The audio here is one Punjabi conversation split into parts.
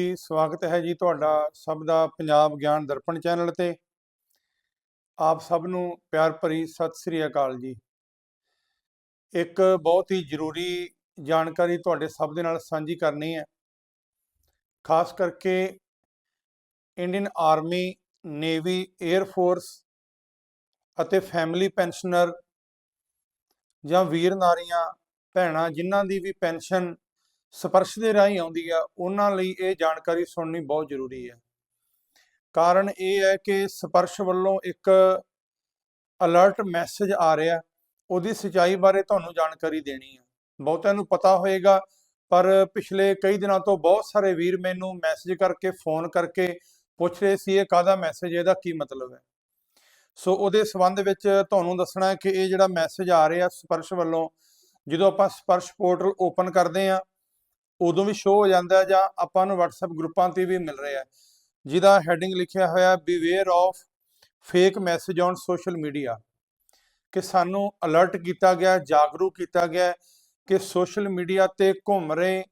ਜੀ, ਸਵਾਗਤ ਹੈ ਜੀ ਤੁਹਾਡਾ ਸਭ ਦਾ ਪੰਜਾਬ ਗਿਆਨ ਦਰਪਣ ਚੈਨਲ ਤੇ। ਆਪ ਸਭ ਨੂੰ ਪਿਆਰ ਭਰੀ ਸਤਿ ਸ੍ਰੀ ਅਕਾਲ ਜੀ। ਇੱਕ ਬਹੁਤ ਹੀ ਜ਼ਰੂਰੀ ਜਾਣਕਾਰੀ ਤੁਹਾਡੇ ਸਭ ਦੇ ਨਾਲ ਸਾਂਝੀ ਕਰਨੀ ਹੈ। ਖਾਸ ਕਰਕੇ Indian army, navy air force ਅਤੇ ਫੈਮਿਲੀ ਪੈਨਸ਼ਨਰ ਜਾਂ ਵੀਰ ਨਾਰੀਆਂ ਭੈਣਾਂ ਜਿਨ੍ਹਾਂ ਦੀ ਵੀ ਪੈਨਸ਼ਨ ਸਪਰਸ਼ ਦੇ ਰਾਹੀਂ ਆਉਂਦੀ ਆ, ਉਹਨਾਂ ਲਈ ਇਹ ਜਾਣਕਾਰੀ ਸੁਣਨੀ ਬਹੁਤ ਜ਼ਰੂਰੀ ਹੈ। ਕਾਰਨ ਇਹ ਹੈ ਕਿ ਸਪਰਸ਼ ਵੱਲੋਂ ਇੱਕ ਅਲਰਟ ਮੈਸੇਜ ਆ ਰਿਹਾ, ਉਹਦੀ ਸਚਾਈ ਬਾਰੇ ਤੁਹਾਨੂੰ ਜਾਣਕਾਰੀ ਦੇਣੀ ਹੈ। ਬਹੁਤਿਆਂ ਨੂੰ ਪਤਾ ਹੋਏਗਾ, ਪਰ ਪਿਛਲੇ ਕਈ ਦਿਨਾਂ ਤੋਂ ਬਹੁਤ ਸਾਰੇ ਵੀਰ ਮੈਨੂੰ ਮੈਸੇਜ ਕਰਕੇ, ਫੋਨ ਕਰਕੇ ਪੁੱਛ ਰਹੇ ਸੀ, ਇਹ ਕਾਹਦਾ ਮੈਸੇਜ, ਇਹਦਾ ਕੀ ਮਤਲਬ ਹੈ? ਸੋ ਉਹਦੇ ਸੰਬੰਧ ਵਿੱਚ ਤੁਹਾਨੂੰ ਦੱਸਣਾ ਹੈ ਕਿ ਇਹ ਜਿਹੜਾ ਮੈਸੇਜ ਆ ਰਿਹਾ ਸਪਰਸ਼ ਵੱਲੋਂ, ਜਦੋਂ ਆਪਾਂ ਸਪਰਸ਼ ਪੋਰਟਲ ਓਪਨ ਕਰਦੇ ਆ ਉਦੋਂ ਵੀ ਸ਼ੋ ਹੋ ਜਾਂਦਾ ਜਾਂ ਆਪਾਂ ਨੂੰ WhatsApp ਗਰੁੱਪਾਂ ਤੇ ਵੀ ਮਿਲ ਰਿਹਾ ਜਿਹਦਾ ਹੈਡਿੰਗ ਲਿਖਿਆ ਹੋਇਆ beware of fake message on social media ਕਿ ਸਾਨੂੰ ਅਲਰਟ ਕੀਤਾ ਗਿਆ, ਜਾਗਰੂਕ ਕੀਤਾ ਗਿਆ ਕਿ ਸੋਸ਼ਲ ਮੀਡੀਆ ਤੇ ਘੁੰਮ ਰਹੇ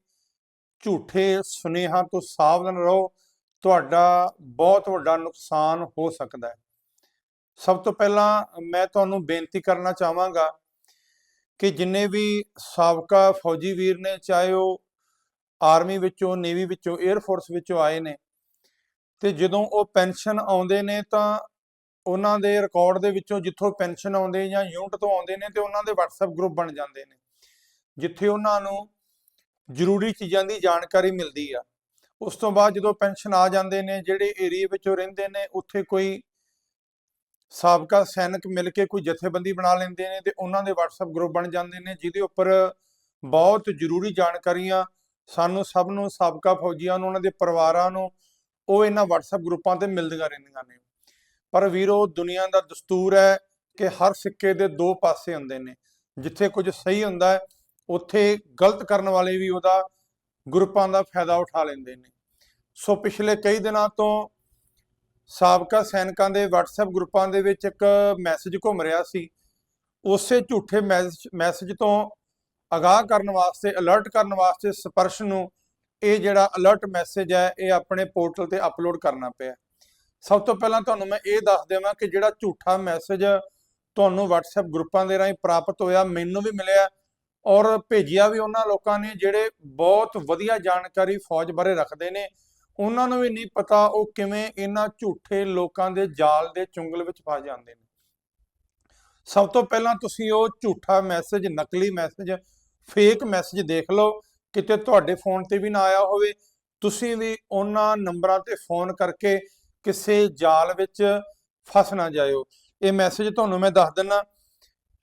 ਝੂਠੇ ਸੁਨੇਹਾਂ ਤੋਂ ਸਾਵਧਾਨ ਰਹੋ, ਤੁਹਾਡਾ ਬਹੁਤ ਵੱਡਾ ਨੁਕਸਾਨ ਹੋ ਸਕਦਾ ਹੈ। ਸਭ ਤੋਂ ਪਹਿਲਾਂ ਮੈਂ ਤੁਹਾਨੂੰ ਬੇਨਤੀ ਕਰਨਾ ਚਾਹਾਂਗਾ ਕਿ ਜਿੰਨੇ ਵੀ ਸਾਬਕਾ ਫੌਜੀ ਵੀਰ ਨੇ, ਚਾਹੇ ਉਹ ਆਰਮੀ ਵਿੱਚੋਂ, ਨੇਵੀ ਵਿੱਚੋਂ 에ਅਰ ਫੋਰਸ ਵਿੱਚੋਂ ਆਏ ਨੇ। ਤੇ ਜਦੋਂ ਉਹ ਪੈਨਸ਼ਨ ਆਉਂਦੇ ਨੇ ਤਾਂ ਉਹਨਾਂ ਦੇ ਰਿਕਾਰਡ ਦੇ ਵਿੱਚੋਂ ਜਿੱਥੋਂ ਪੈਨਸ਼ਨ ਆਉਂਦੇ ਜਾਂ ਯੂਨਿਟ ਤੋਂ ਆਉਂਦੇ ਨੇ ਤੇ ਉਹਨਾਂ ਦੇ WhatsApp ਗਰੁੱਪ ਬਣ ਜਾਂਦੇ ਨੇ, ਜਿੱਥੇ ਉਹਨਾਂ ਨੂੰ ਜ਼ਰੂਰੀ ਚੀਜ਼ਾਂ ਦੀ ਜਾਣਕਾਰੀ ਮਿਲਦੀ ਆ। ਉਸ ਤੋਂ ਬਾਅਦ ਜਦੋਂ ਪੈਨਸ਼ਨ ਆ ਜਾਂਦੇ ਨੇ, ਜਿਹੜੇ ਏਰੀਆ ਵਿੱਚੋਂ ਰਹਿੰਦੇ ਨੇ, ਉੱਥੇ ਕੋਈ ਸਾਬਕਾ ਸੈਨਿਕ ਮਿਲ ਕੇ ਕੋਈ ਜਥੇਬੰਦੀ ਬਣਾ ਲੈਂਦੇ ਨੇ ਤੇ ਉਹਨਾਂ ਦੇ WhatsApp ਗਰੁੱਪ ਬਣ ਜਾਂਦੇ ਨੇ, ਜਿਹਦੇ ਉੱਪਰ ਬਹੁਤ ਜ਼ਰੂਰੀ ਜਾਣਕਾਰੀਆਂ ਸਾਨੂੰ ਸਭ ਨੂੰ, ਸਾਬਕਾ ਫੌਜੀਆਂ ਨੂੰ, ਉਹਨਾਂ ਦੇ ਪਰਿਵਾਰਾਂ ਨੂੰ, ਉਹ ਇਹਨਾਂ WhatsApp ਗਰੁੱਪਾਂ ਤੇ ਮਿਲਦੀਆਂ ਰਹਿੰਦੀਆਂ ਨੇ। ਪਰ ਵੀਰੋ, ਦੁਨੀਆ ਦਾ ਦਸਤੂਰ ਹੈ ਕਿ ਹਰ ਸਿੱਕੇ ਦੇ ਦੋ ਪਾਸੇ ਹੁੰਦੇ ਨੇ। ਜਿੱਥੇ ਕੁਝ ਸਹੀ ਹੁੰਦਾ ਹੈ, ਉੱਥੇ ਗਲਤ ਕਰਨ ਵਾਲੇ ਵੀ ਉਹਦਾ ਗਰੁੱਪਾਂ ਦਾ ਫਾਇਦਾ ਉਠਾ ਲੈਂਦੇ ਨੇ। ਸੋ ਪਿਛਲੇ ਕਈ ਦਿਨਾਂ ਤੋਂ ਸਾਬਕਾ ਸੈਨਿਕਾਂ ਦੇ WhatsApp ਗਰੁੱਪਾਂ ਦੇ ਵਿੱਚ ਇੱਕ ਮੈਸੇਜ ਘੁੰਮ ਰਿਹਾ ਸੀ। ਉਸੇ ਝੂਠੇ ਮੈਸੇਜ ਤੋਂ ਅਗਾਹ ਕਰਨ ਵਾਸਤੇ ਅਲਰਟ ਕਰਨ ਵਾਸਤੇ ਸਪਰਸ਼ ਨੂੰ ਇਹ ਜਿਹੜਾ ਅਲਰਟ ਮੈਸੇਜ ਹੈ, ਇਹ ਆਪਣੇ ਪੋਰਟਲ ਤੇ ਅਪਲੋਡ ਕਰਨਾ ਪਿਆ। ਸਭ ਤੋਂ ਪਹਿਲਾਂ ਤੁਹਾਨੂੰ ਮੈਂ ਇਹ ਦੱਸ ਦੇਵਾਂ ਕਿ ਜਿਹੜਾ ਝੂਠਾ ਮੈਸੇਜ ਤੁਹਾਨੂੰ WhatsApp ਗਰੁੱਪਾਂ ਦੇ ਰਾਹੀਂ ਪ੍ਰਾਪਤ ਹੋਇਆ, ਮੈਨੂੰ ਵੀ ਮਿਲਿਆ ਔਰ ਭੇਜਿਆ ਵੀ ਉਹਨਾਂ ਲੋਕਾਂ ਨੇ, ਜਿਹੜੇ ਬਹੁਤ ਵਧੀਆ ਜਾਣਕਾਰੀ ਫੌਜ ਬਾਰੇ ਰੱਖਦੇ ਨੇ। ਉਹਨਾਂ ਨੂੰ ਵੀ ਨਹੀਂ ਪਤਾ ਉਹ ਕਿਵੇਂ ਇਹਨਾਂ ਝੂਠੇ ਲੋਕਾਂ ਦੇ ਜਾਲ ਦੇ ਚੁੰਗਲ ਵਿੱਚ ਫਸ ਜਾਂਦੇ ਨੇ। ਸਭ ਤੋਂ ਪਹਿਲਾਂ ਤੁਸੀਂ ਉਹ ਝੂਠਾ ਮੈਸੇਜ ਨਕਲੀ ਮੈਸੇਜ ਫੇਕ ਮੈਸੇਜ ਦੇਖ ਲਓ, ਕਿਤੇ ਤੁਹਾਡੇ ਫੋਨ ਤੇ ਵੀ ਨਾ ਆਇਆ ਹੋਵੇ। ਤੁਸੀਂ ਵੀ ਉਹਨਾਂ ਨੰਬਰਾਂ ਤੇ ਫੋਨ ਕਰਕੇ ਕਿਸੇ ਜਾਲ ਵਿੱਚ ਫਸ ਨਾ ਜਾਇਓ। ਇਹ ਮੈਸੇਜ ਤੁਹਾਨੂੰ ਮੈਂ ਦੱਸ ਦਿੰਨਾ।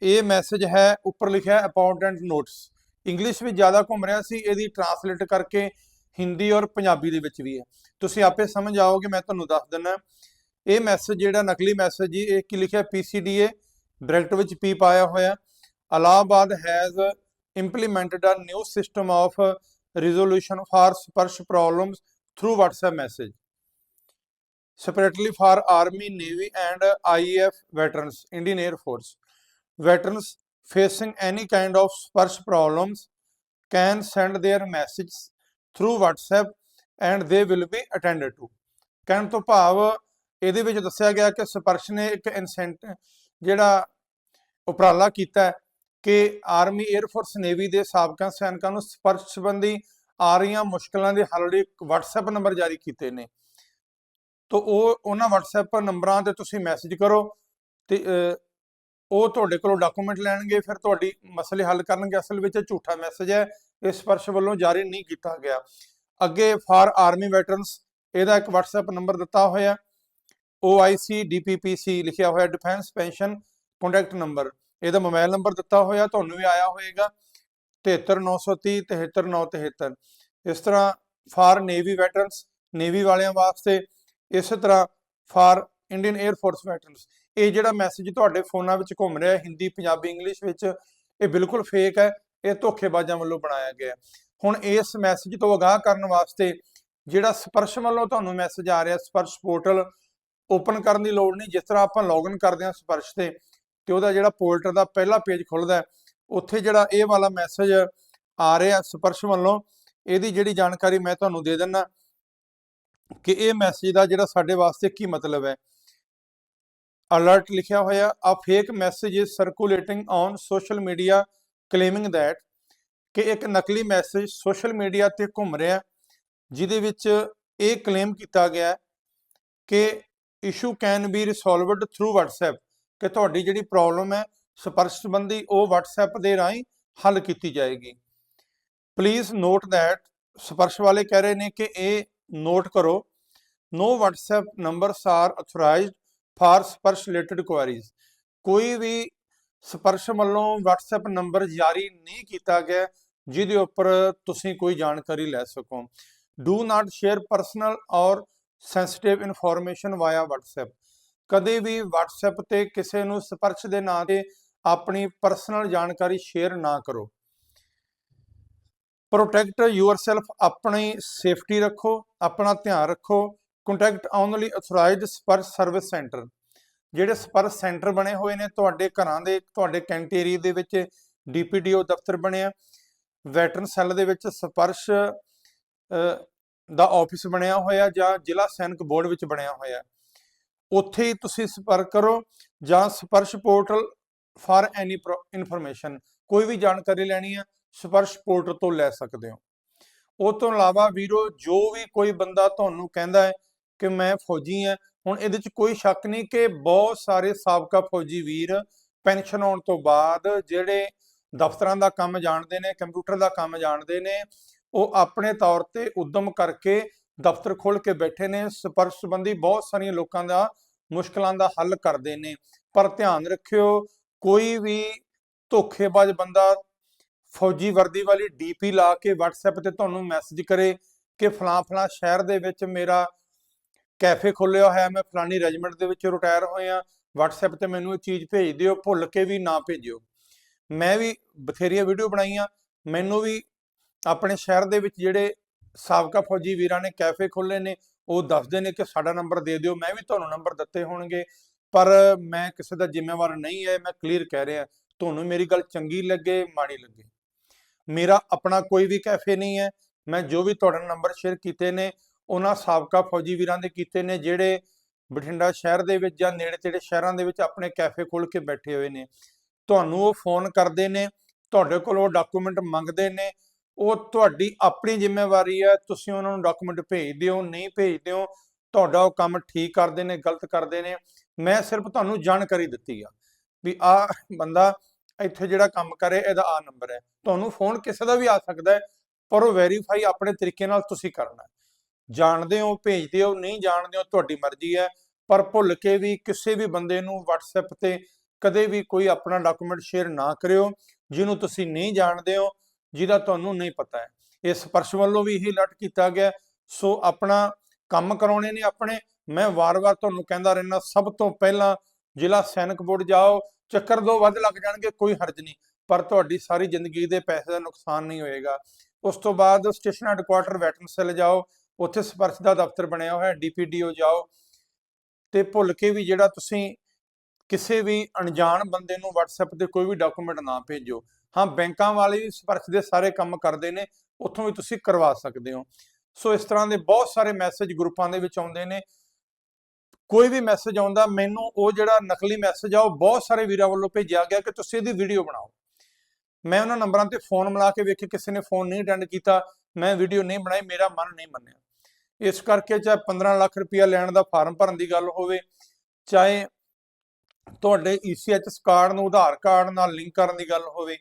ਇਹ ਮੈਸੇਜ ਹੈ ਉੱਪਰ ਲਿਖਿਆ ਅਪਾਇੰਟਮੈਂਟ ਨੋਟਸ ਇੰਗਲਿਸ਼ ਵਿੱਚ ਜ਼ਿਆਦਾ ਘੁੰਮ ਰਿਹਾ ਸੀ, ਇਹਦੀ ਟਰਾਂਸਲੇਟ ਕਰਕੇ ਹਿੰਦੀ ਔਰ ਪੰਜਾਬੀ ਦੇ ਵਿੱਚ ਵੀ ਹੈ। ਤੁਸੀਂ ਆਪੇ ਸਮਝ ਆਓਗੇ, ਮੈਂ ਤੁਹਾਨੂੰ ਦੱਸ ਦਿੰਨਾ। ਇਹ ਮੈਸੇਜ ਜਿਹੜਾ ਨਕਲੀ ਮੈਸੇਜ ਜੀ, ਇਹ ਕੀ ਲਿਖਿਆ? PCDA ਬ੍ਰੈਕਟ ਵਿੱਚ ਪੀ ਪਾਇਆ ਹੋਇਆ। Allahabad has implemented a new system of resolution for sparsh problems through WhatsApp message. Separately for Army, Navy, and IEF veterans, Indian Air Force. Veterans facing any kind of sparsh problems can send their messages through WhatsApp and they will be attended to. ਕਹਿਣ ਤੋਂ ਭਾਵ ਇਹਦੇ ਵਿੱਚ ਦੱਸਿਆ ਗਿਆ ਕਿ ਸਪਰਸ਼ ਨੇ ਇੱਕ ਇਨਸੈਂਟ ਜਿਹੜਾ ਉਪਰਾਲਾ ਕੀਤਾ ਹੈ ਕਿ ਆਰਮੀ 에ਅਰ ਫੋਰਸ ਨੇਵੀ ਦੇ ਸਾਬਕਾ, ਸੈਨਿਕਾਂ ਨੂੰ ਸਪਰਸ਼ ਸੰਬੰਧੀ ਆ ਰਹੀਆਂ ਮੁਸ਼ਕਲਾਂ ਦੇ ਹੱਲ ਲਈ WhatsApp ਨੰਬਰ ਜਾਰੀ ਕੀਤੇ ਨੇ। ਤੋਂ ਉਹ, ਉਹਨਾਂ WhatsApp ਨੰਬਰਾਂ ਤੇ ਤੁਸੀਂ ਮੈਸੇਜ ਕਰੋ ਤੇ ਉਹ ਤੁਹਾਡੇ ਕੋਲੋਂ ਡਾਕੂਮੈਂਟ ਲੈਣਗੇ, ਫਿਰ ਤੁਹਾਡੀ ਮਸਲੇ ਹੱਲ ਕਰਨਗੇ। ਅਸਲ ਵਿੱਚ ਝੂਠਾ ਮੈਸੇਜ ਹੈ ਇਸ ਸਪਰਸ਼ ਵੱਲੋਂ ਜਾਰੀ ਨਹੀਂ ਕੀਤਾ ਗਿਆ। ਅੱਗੇ ਫਾਰ ਆਰਮੀ ਵੈਟਰਨਸ, ਇਹਦਾ ਇੱਕ WhatsApp ਨੰਬਰ ਦਿੱਤਾ ਹੋਇਆ। OIC DPPC ਲਿਖਿਆ ਹੋਇਆ ਡਿਫੈਂਸ ਪੈਨਸ਼ਨ ਕੰਟੈਕਟ ਨੰਬਰ। ਇਹਦਾ ਮੋਬਾਈਲ ਨੰਬਰ ਦਿੱਤਾ ਹੋਇਆ, ਤੁਹਾਨੂੰ ਵੀ ਆਇਆ ਹੋਏਗਾ। 73930 73973 ਇਸ ਤਰ੍ਹਾਂ ਫਾਰ ਨੇਵੀ ਵੈਟਰਨਸ, ਨੇਵੀ ਵਾਲਿਆਂ ਵਾਸਤੇ ਇਸੇ ਤਰ੍ਹਾਂ for Indian air force veterans. ਇਹ ਜਿਹੜਾ ਮੈਸੇਜ ਤੁਹਾਡੇ ਫੋਨਾਂ ਵਿੱਚ ਘੁੰਮ ਰਿਹਾ, ਹਿੰਦੀ, ਪੰਜਾਬੀ, ਇੰਗਲਿਸ਼ ਵਿੱਚ, ਇਹ ਬਿਲਕੁਲ ਫੇਕ ਹੈ, ਇਹ ਧੋਖੇਬਾਜ਼ਾਂ ਵੱਲੋਂ ਬਣਾਇਆ ਗਿਆ ਹੁਣ ਇਸ ਮੈਸੇਜ ਤੋਂ ਅਗਾਹ ਕਰਨ ਵਾਸਤੇ ਜਿਹੜਾ ਸਪਰਸ਼ ਵੱਲੋਂ ਤੁਹਾਨੂੰ ਮੈਸੇਜ ਆ ਰਿਹਾ, ਸਪਰਸ਼ ਪੋਰਟਲ ਓਪਨ ਕਰਨ ਦੀ ਲੋੜ ਨਹੀਂ, ਜਿਸ ਤਰ੍ਹਾਂ ਆਪਾਂ ਲੌਗਇਨ ਕਰਦੇ ਹਾਂ ਸਪਰਸ਼ ਤੇ ਤੇ ਉਹਦਾ ਜਿਹੜਾ ਪੋਲਟਰ ਦਾ ਪਹਿਲਾ ਪੇਜ ਖੁੱਲਦਾ ਉੱਥੇ ਜਿਹੜਾ ਇਹ ਵਾਲਾ ਮੈਸੇਜ ਆ ਰਿਹਾ ਸਪਰਸ਼ ਵੱਲੋਂ, ਇਹਦੀ ਜਿਹੜੀ ਜਾਣਕਾਰੀ ਮੈਂ ਤੁਹਾਨੂੰ ਦੇ ਦਿੰਨਾ ਕਿ ਇਹ ਮੈਸੇਜ ਦਾ ਜਿਹੜਾ ਸਾਡੇ ਵਾਸਤੇ ਕੀ ਮਤਲਬ ਹੈ। ਅਲਰਟ ਲਿਖਿਆ ਹੋਇਆ, a fake message is circulating on social media claiming that ਕਿ ਇੱਕ ਨਕਲੀ ਮੈਸੇਜ ਸੋਸ਼ਲ ਮੀਡੀਆ ਤੇ ਘੁੰਮ ਰਿਹਾ ਜਿਹਦੇ ਵਿੱਚ ਇਹ ਕਲੇਮ ਕੀਤਾ ਗਿਆ ਕਿ issue can be resolved through WhatsApp ਕਿ ਤੁਹਾਡੀ ਜਿਹੜੀ ਪ੍ਰੋਬਲਮ ਹੈ ਸਪਰਸ਼ ਸੰਬੰਧੀ ਉਹ WhatsApp ਦੇ ਰਾਹੀਂ ਹੱਲ ਕੀਤੀ ਜਾਏਗੀ। ਪਲੀਜ਼ ਨੋਟ ਥੈਟ ਸਪਰਸ਼ ਵਾਲੇ ਕਹਿ ਰਹੇ ਨੇ ਕਿ ਇਹ ਨੋਟ ਕਰੋ। No WhatsApp numbers are authorised for Sparsh related queries ਕੋਈ ਵੀ ਸਪਰਸ਼ ਵੱਲੋਂ WhatsApp ਨੰਬਰ ਜਾਰੀ ਨਹੀਂ ਕੀਤਾ ਗਿਆ, ਜਿਹਦੇ ਉੱਪਰ ਤੁਸੀਂ ਕੋਈ ਜਾਣਕਾਰੀ ਲੈ ਸਕੋ। Do not share personal or sensitive information via WhatsApp ਕਦੇ ਵੀ WhatsApp ਤੇ ਕਿਸੇ ਨੂੰ ਸਪਰਸ਼ ਦੇ ਨਾਂ ਤੇ ਆਪਣੀ ਪਰਸਨਲ ਜਾਣਕਾਰੀ ਸ਼ੇਅਰ ਨਾ ਕਰੋ। ਪ੍ਰੋਟੈਕਟ ਯੂਅਰਸੈਲਫ ਆਪਣੀ ਸੇਫਟੀ ਰੱਖੋ, ਆਪਣਾ ਧਿਆਨ ਰੱਖੋ। Contact only authorised Sparsh service centre ਜਿਹੜੇ ਸਪਰਸ਼ ਸੈਂਟਰ ਬਣੇ ਹੋਏ ਨੇ, ਤੁਹਾਡੇ ਘਰਾਂ ਦੇ, ਤੁਹਾਡੇ ਕੈਂਟ ਦੇ ਵਿੱਚ ਡੀਪੀਡੀਓ ਦਫ਼ਤਰ ਬਣਿਆ ਵੈਟਰਨ ਸੈੱਲ ਦੇ ਵਿੱਚ ਸਪਰਸ਼ ਦਾ ਆਫਿਸ ਬਣਿਆ ਹੋਇਆ ਜਾਂ ਜ਼ਿਲ੍ਹਾ ਸੈਨਿਕ ਬੋਰਡ ਵਿੱਚ ਬਣਿਆ ਹੋਇਆ। ਉੱਥੇ ਹੀ ਤੁਸੀਂ ਸੰਪਰਕ ਕਰੋ ਜਾਂ Sparsh portal for any information. ਕੋਈ ਵੀ ਜਾਣਕਾਰੀ ਲੈਣੀ ਹੈ, ਸਪਰਸ਼ ਪੋਰਟਲ ਤੋਂ ਲੈ ਸਕਦੇ ਹੋ। ਉਹ ਤੋਂ ਇਲਾਵਾ ਵੀਰੋ, ਜੋ ਵੀ ਕੋਈ ਬੰਦਾ ਤੁਹਾਨੂੰ ਕਹਿੰਦਾ ਹੈ ਕਿ ਮੈਂ ਫੌਜੀ ਹਾਂ, ਹੁਣ ਇਹਦੇ 'ਚ ਕੋਈ ਸ਼ੱਕ ਨਹੀਂ ਕਿ ਬਹੁਤ ਸਾਰੇ ਸਾਬਕਾ ਫੌਜੀ ਵੀਰ ਪੈਨਸ਼ਨ ਆਉਣ ਤੋਂ ਬਾਅਦ ਜਿਹੜੇ ਦਫ਼ਤਰਾਂ ਦਾ ਕੰਮ ਜਾਣਦੇ ਨੇ, ਕੰਪਿਊਟਰ ਦਾ ਕੰਮ ਜਾਣਦੇ ਨੇ, ਉਹ ਆਪਣੇ ਤੌਰ ਤੇ ਉਦਮ ਕਰਕੇ ਦਫ਼ਤਰ ਖੋਲ ਕੇ ਬੈਠੇ ਨੇ ਸਪਰਸ਼ ਸੰਬੰਧੀ ਬਹੁਤ ਸਾਰੀਆਂ ਲੋਕਾਂ ਦਾ ਮੁਸ਼ਕਲਾਂ ਦਾ ਹੱਲ ਕਰਦੇ ਨੇ। ਪਰ ਧਿਆਨ ਰੱਖਿਓ, ਕੋਈ ਵੀ ਧੋਖੇਬਾਜ਼ ਬੰਦਾ ਫੌਜੀ ਵਰਦੀ ਵਾਲੀ ਡੀਪੀ ਲਾ ਕੇ WhatsApp ਤੇ ਤੁਹਾਨੂੰ ਮੈਸੇਜ ਕਰੇ ਕਿ ਫਲਾਂ ਫਲਾਂ ਸ਼ਹਿਰ ਦੇ ਵਿੱਚ ਮੇਰਾ ਕੈਫੇ ਖੋਲਿਆ ਹੋਇਆ, ਮੈਂ ਫਲਾਨੀ ਰੈਜੀਮੈਂਟ ਦੇ ਵਿੱਚ ਰਿਟਾਇਰ ਹੋਇਆ, WhatsApp ਤੇ ਮੈਨੂੰ ਇਹ ਚੀਜ਼ ਭੇਜ ਦਿਓ, ਭੁੱਲ ਕੇ ਵੀ ਨਾ ਭੇਜਿਓ। ਮੈਂ ਵੀ ਬਥੇਰੀਆਂ ਵੀਡੀਓ ਬਣਾਈਆਂ, ਮੈਨੂੰ ਵੀ ਆਪਣੇ ਸ਼ਹਿਰ ਦੇ ਵਿੱਚ ਜਿਹੜੇ ਸਾਬਕਾ ਫੌਜੀ ਵੀਰਾਂ ਨੇ ਕੈਫੇ ਖੋਲੇ ਨੇ, ਉਹ ਦੱਸਦੇ ਨੇ ਕਿ ਸਾਡਾ ਨੰਬਰ ਦੇ ਦਿਓ, ਮੈਂ ਵੀ ਤੁਹਾਨੂੰ ਨੰਬਰ ਦਿੱਤੇ ਹੋਣਗੇ, ਪਰ ਮੈਂ ਕਿਸੇ ਦਾ ਜ਼ਿੰਮੇਵਾਰ ਨਹੀਂ ਹੈ ਮੈਂ ਕਲੀਅਰ ਕਹਿ ਰਿਹਾ, ਤੁਹਾਨੂੰ ਮੇਰੀ ਗੱਲ ਚੰਗੀ ਲੱਗੇ, ਮਾੜੀ ਲੱਗੇ। ਮੇਰਾ ਆਪਣਾ ਕੋਈ ਵੀ ਕੈਫੇ ਨਹੀਂ ਹੈ, ਮੈਂ ਜੋ ਵੀ ਤੁਹਾਡਾ ਨੰਬਰ ਸ਼ੇਅਰ ਕੀਤੇ ਨੇ, ਉਹਨਾਂ ਸਾਬਕਾ ਫੌਜੀ ਵੀਰਾਂ ਦੇ ਕੀਤੇ ਨੇ, ਜਿਹੜੇ ਬਠਿੰਡਾ ਸ਼ਹਿਰ ਦੇ ਵਿੱਚ ਜਾਂ ਨੇੜੇ ਤੇੜੇ ਸ਼ਹਿਰਾਂ ਦੇ ਵਿੱਚ ਆਪਣੇ ਕੈਫੇ ਖੋਲ ਕੇ ਬੈਠੇ ਹੋਏ ਨੇ। ਤੁਹਾਨੂੰ ਉਹ ਫੋਨ ਕਰਦੇ ਨੇ, ਤੁਹਾਡੇ ਕੋਲ ਉਹ ਡਾਕੂਮੈਂਟ ਮੰਗਦੇ ਨੇ ਉਹ ਤੁਹਾਡੀ ਆਪਣੀ ਜ਼ਿੰਮੇਵਾਰੀ ਹੈ, ਤੁਸੀਂ ਉਹਨਾਂ ਨੂੰ ਡਾਕੂਮੈਂਟ ਭੇਜਦੇ ਹੋ ਨਹੀਂ ਭੇਜਦੇ ਹੋ ਤੁਹਾਡਾ ਉਹ ਕੰਮ ਠੀਕ ਕਰਦੇ ਨੇ, ਗਲਤ ਕਰਦੇ ਨੇ, ਮੈਂ ਸਿਰਫ ਤੁਹਾਨੂੰ ਜਾਣਕਾਰੀ ਦਿੱਤੀ ਆ ਵੀ ਆ ਬੰਦਾ ਇੱਥੇ ਜਿਹੜਾ ਕੰਮ ਕਰੇ, ਇਹਦਾ ਆ ਨੰਬਰ ਹੈ। ਤੁਹਾਨੂੰ ਫੋਨ ਕਿਸੇ ਦਾ ਵੀ ਆ ਸਕਦਾ ਹੈ, ਪਰ ਉਹ ਵੈਰੀਫਾਈ ਆਪਣੇ ਤਰੀਕੇ ਨਾਲ ਤੁਸੀਂ ਕਰਨਾ ਹੈ। ਜਾਣਦੇ ਹੋ, ਭੇਜਦੇ ਹੋ, ਨਹੀਂ ਜਾਣਦੇ ਹੋ, ਤੁਹਾਡੀ ਮਰਜ਼ੀ ਹੈ, ਪਰ ਭੁੱਲ ਕੇ ਵੀ ਕਿਸੇ ਵੀ ਬੰਦੇ ਨੂੰ WhatsApp ਤੇ ਕਦੇ ਵੀ ਕੋਈ ਆਪਣਾ ਡਾਕੂਮੈਂਟ ਸ਼ੇਅਰ ਨਾ ਕਰਿਓ, ਜਿਹਨੂੰ ਤੁਸੀਂ ਨਹੀਂ ਜਾਣਦੇ ਹੋ ਜਿਹਦਾ ਤੁਹਾਨੂੰ ਨਹੀਂ ਪਤਾ ਹੈ। ਇਸ ਸਪਰਸ਼ ਵੱਲੋਂ ਵੀ ਇਹ ਅਲਰਟ ਕੀਤਾ ਗਿਆ ਸੋ ਆਪਣਾ ਕੰਮ ਕਰਾਉਣੇ ਨੇ ਆਪਣੇ। ਮੈਂ ਵਾਰ-ਵਾਰ ਤੁਹਾਨੂੰ ਕਹਿੰਦਾ ਰਹਿਣਾ ਸਭ ਤੋਂ ਪਹਿਲਾਂ ਜ਼ਿਲ੍ਹਾ ਸੈਨਿਕ ਬੋਰਡ ਜਾਓ। ਚੱਕਰ ਦੋ ਵੱਧ ਲੱਗ ਜਾਣਗੇ, ਕੋਈ ਹਰਜ ਨਹੀਂ। ਪਰ ਤੁਹਾਡੀ ਸਾਰੀ ਜ਼ਿੰਦਗੀ ਦੇ ਪੈਸੇ ਦਾ ਨੁਕਸਾਨ ਨਹੀਂ ਹੋਏਗਾ। ਉਸ ਤੋਂ ਬਾਅਦ ਸਟੇਸ਼ਨ ਹੈਡਕੁਆਟਰ ਵੈਟਰਨ ਸੈੱਲ ਜਾਓ। ਉੱਥੇ ਸਪਰਸ਼ ਦਾ ਦਫ਼ਤਰ ਬਣਿਆ ਹੋਇਆ ਹੈ ਡੀਪੀਡੀਓ ਜਾਓ। ਤੇ ਭੁੱਲ ਕੇ ਵੀ ਜਿਹੜਾ ਤੁਸੀਂ ਕਿਸੇ ਵੀ ਅਣਜਾਣ ਬੰਦੇ ਨੂੰ WhatsApp ਤੇ ਕੋਈ ਵੀ ਡਾਕੂਮੈਂਟ ਨਾ ਭੇਜੋ। ਹਾਂ, ਬੈਂਕਾਂ ਵਾਲੇ ਵੀ ਸਪਰਸ਼ ਦੇ ਸਾਰੇ ਕੰਮ ਕਰਦੇ ਨੇ, ਉੱਥੋਂ ਵੀ ਤੁਸੀਂ ਕਰਵਾ ਸਕਦੇ ਹੋ। ਸੋ ਇਸ ਤਰ੍ਹਾਂ ਦੇ ਬਹੁਤ ਸਾਰੇ ਮੈਸੇਜ ਗਰੁੱਪਾਂ ਦੇ ਵਿੱਚ ਆਉਂਦੇ ਨੇ। ਕੋਈ ਵੀ ਮੈਸੇਜ ਆਉਂਦਾ, ਮੈਨੂੰ ਉਹ ਜਿਹੜਾ ਨਕਲੀ ਮੈਸੇਜ ਆ, ਉਹ ਬਹੁਤ ਸਾਰੇ ਵੀਰਾਂ ਵੱਲੋਂ ਭੇਜਿਆ ਗਿਆ ਕਿ ਤੁਸੀਂ ਇਹਦੀ ਵੀਡੀਓ ਬਣਾਓ। ਮੈਂ ਉਹਨਾਂ ਨੰਬਰਾਂ ਤੇ ਫੋਨ ਮਿਲਾ ਕੇ ਵੇਖੇ, ਕਿਸੇ ਨੇ ਫੋਨ ਨਹੀਂ ਅਟੈਂਡ ਕੀਤਾ, ਮੈਂ ਵੀਡੀਓ ਨਹੀਂ ਬਣਾਈ, ਮੇਰਾ ਮਨ ਨਹੀਂ ਮੰਨਿਆ। ਇਸ ਕਰਕੇ ਚਾਹੇ 15 ਲੱਖ ਰੁਪਇਆ ਲੈਣ ਦਾ ਫਾਰਮ ਭਰਨ ਦੀ ਗੱਲ ਹੋਵੇ, ਚਾਹੇ ਤੁਹਾਡੇ ECHS ਕਾਰਡ ਨੂੰ, ਆਧਾਰ ਕਾਰਡ ਨਾਲ ਲਿੰਕ ਕਰਨ ਦੀ ਗੱਲ ਹੋਵੇ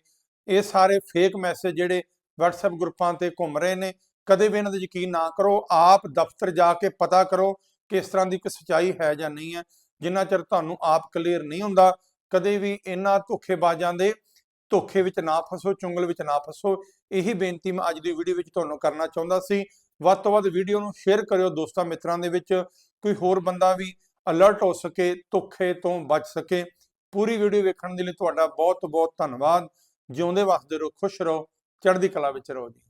ਇਹ ਸਾਰੇ ਫੇਕ ਮੈਸੇਜ ਜਿਹੜੇ WhatsApp ਗਰੁੱਪਾਂ ਤੇ ਘੁੰਮ ਰਹੇ ਨੇ, ਕਦੇ ਵੀ ਇਹਨਾਂ ਤੇ ਯਕੀਨ ਨਾ ਕਰੋ, ਆਪ ਦਫ਼ਤਰ ਜਾ ਕੇ ਪਤਾ ਕਰੋ ਕਿ ਇਸ ਤਰ੍ਹਾਂ ਦੀ ਕੋਈ ਸਚਾਈ ਹੈ ਜਾਂ ਨਹੀਂ ਹੈ, ਜਿੰਨਾ ਚਿਰ ਤੁਹਾਨੂੰ ਆਪ ਕਲੀਅਰ ਨਹੀਂ ਹੁੰਦਾ, ਕਦੇ ਵੀ ਇਹਨਾਂ ਧੋਖੇਬਾਜ਼ਾਂ ਦੇ ਧੋਖੇ ਵਿੱਚ ਨਾ ਫਸੋ, ਚੁੰਗਲ ਵਿੱਚ ਨਾ ਫਸੋ, ਇਹੀ ਬੇਨਤੀ ਮੈਂ ਅੱਜ ਦੀ ਵੀਡੀਓ ਵਿੱਚ ਤੁਹਾਨੂੰ ਕਰਨਾ ਚਾਹੁੰਦਾ ਸੀ। ਵੱਧ ਤੋਂ ਵੱਧ ਵੀਡੀਓ ਨੂੰ ਸ਼ੇਅਰ ਕਰਿਓ ਦੋਸਤਾਂ ਮਿੱਤਰਾਂ ਦੇ ਵਿੱਚ, ਕੋਈ ਹੋਰ ਬੰਦਾ ਵੀ ਅਲਰਟ ਹੋ ਸਕੇ, ਧੋਖੇ ਤੋਂ ਬਚ ਸਕੇ। ਪੂਰੀ ਵੀਡੀਓ ਵੇਖਣ ਦੇ ਲਈ ਤੁਹਾਡਾ ਬਹੁਤ ਬਹੁਤ ਧੰਨਵਾਦ। ਜਿਉਂਦੇ ਵਸਦੇ ਰਹੋ ਖੁਸ਼ ਰਹੋ ਚੜ੍ਹਦੀ ਕਲਾ ਵਿੱਚ ਰਹੋ ਜੀ।